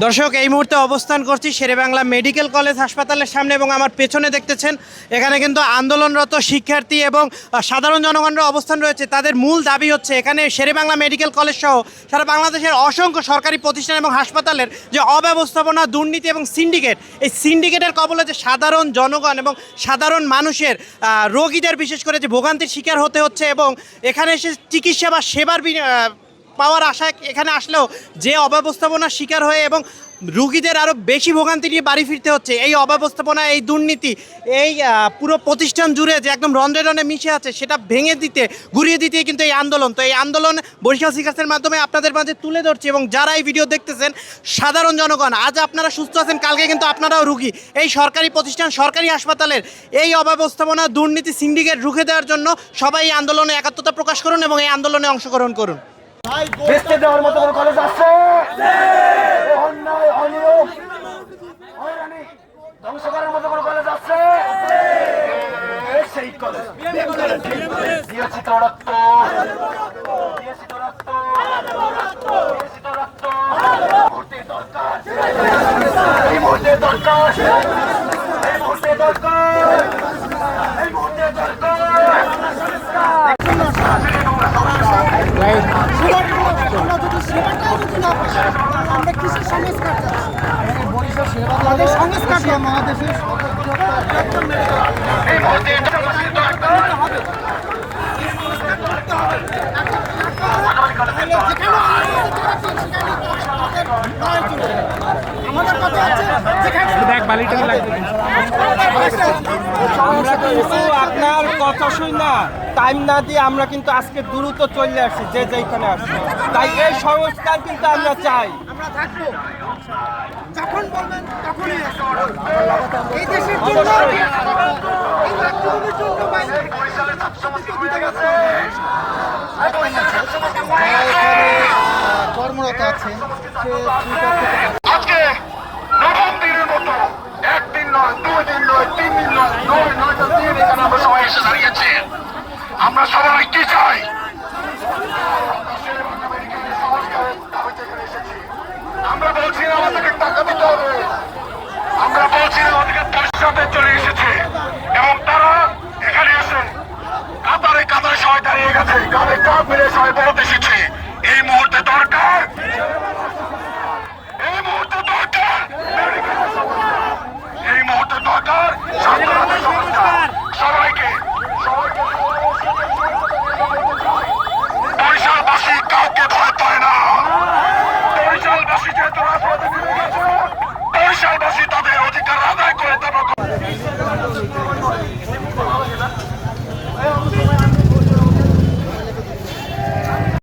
দর্শক, এই মুহূর্তে অবস্থান করছি শেরেবাংলা মেডিকেল কলেজ হাসপাতালের সামনে এবং আমার পেছনে দেখতেছেন, এখানে কিন্তু আন্দোলনরত শিক্ষার্থী এবং সাধারণ জনগণরা অবস্থান রয়েছে। তাদের মূল দাবি হচ্ছে এখানে শেরেবাংলা মেডিকেল কলেজ সহ সারা বাংলাদেশের অসংখ্য সরকারি প্রতিষ্ঠান এবং হাসপাতালের যে অব্যবস্থাপনা, দুর্নীতি এবং সিন্ডিকেট, এই সিন্ডিকেটের কবলে যে সাধারণ জনগণ এবং সাধারণ মানুষের রোগীদের বিশেষ করে যে ভোগান্তির শিকার হতে হচ্ছে এবং এখানে এসে চিকিৎসা বা সেবার পাওয়ার আশায় এখানে আসলেও যে অব্যবস্থাপনার শিকার হয়ে এবং রুগীদের আরও বেশি ভোগান্তি নিয়ে বাড়ি ফিরতে হচ্ছে, এই অব্যবস্থাপনা, এই দুর্নীতি, এই পুরো প্রতিষ্ঠান জুড়ে যে একদম রন্ধ্রে রন্ধ্রে মিশে আছে, সেটা ভেঙে দিতে ঘুরিয়ে দিতে কিন্তু এই আন্দোলন। তো এই আন্দোলন বরিশাল সিকাসের মাধ্যমে আপনাদের মাঝে তুলে ধরছি এবং যারা এই ভিডিও দেখতেছেন, সাধারণ জনগণ, আজ আপনারা সুস্থ আছেন, কালকে কিন্তু আপনারাও রুগী। এই সরকারি প্রতিষ্ঠান, সরকারি হাসপাতালের এই অব্যবস্থাপনা, দুর্নীতি, সিন্ডিকেট রুখে দেওয়ার জন্য সবাই এই আন্দোলনে একাত্মতা প্রকাশ করুন এবং এই আন্দোলনে অংশগ্রহণ করুন। বেচতে দেওয়ার মতো কোনো কলেজ আছে? অন্যায় অনিয়ম ধ্বংস করার মতো কোনো কলেজ আছে? সেই কলেজ দিয়েছি তো রক্ত। দিয়েছি তো রক্ত। দিয়েছি তো রক্ত। মুহূর্তে দরকার। এই মুহূর্তে দরকার। এই মুহূর্তে দরকার। এই মুহূর্তে দরকার। আমরা কিসের চাই মহাদেশের এই মুহূর্তে দরকার আমাদের কথা যেখানে আমরা কিন্তু আপনার কথা শুই না। টাইম না দিয়ে আমরা কিন্তু আজকে দ্রুত চলে আসছি যে যেখানে আসছি। তাই এই সংস্কার কিন্তু আমরা চাই। আমরা থাকব। যখন বলবেন তখনই এই দেশের জন্য এই মাতৃভূমির জন্য বাইরে বরিশালের ছাত্র সমাজকে গেছে কর্মরত সবাই এসে দাঁড়িয়েছে। আমরা সবাই কি চাই? আমরা বলছি আমাদেরকে টাকা দিতে হবে। আমরা বলছি আমাদেরকে পয়সাতে চলে এসেছে। এবং তারা এখানে এসে কাতারে কাতারে সবাই দাঁড়িয়ে গেছে। কাঁধে কাঁধ মিলে সবাই বলতে এসেছে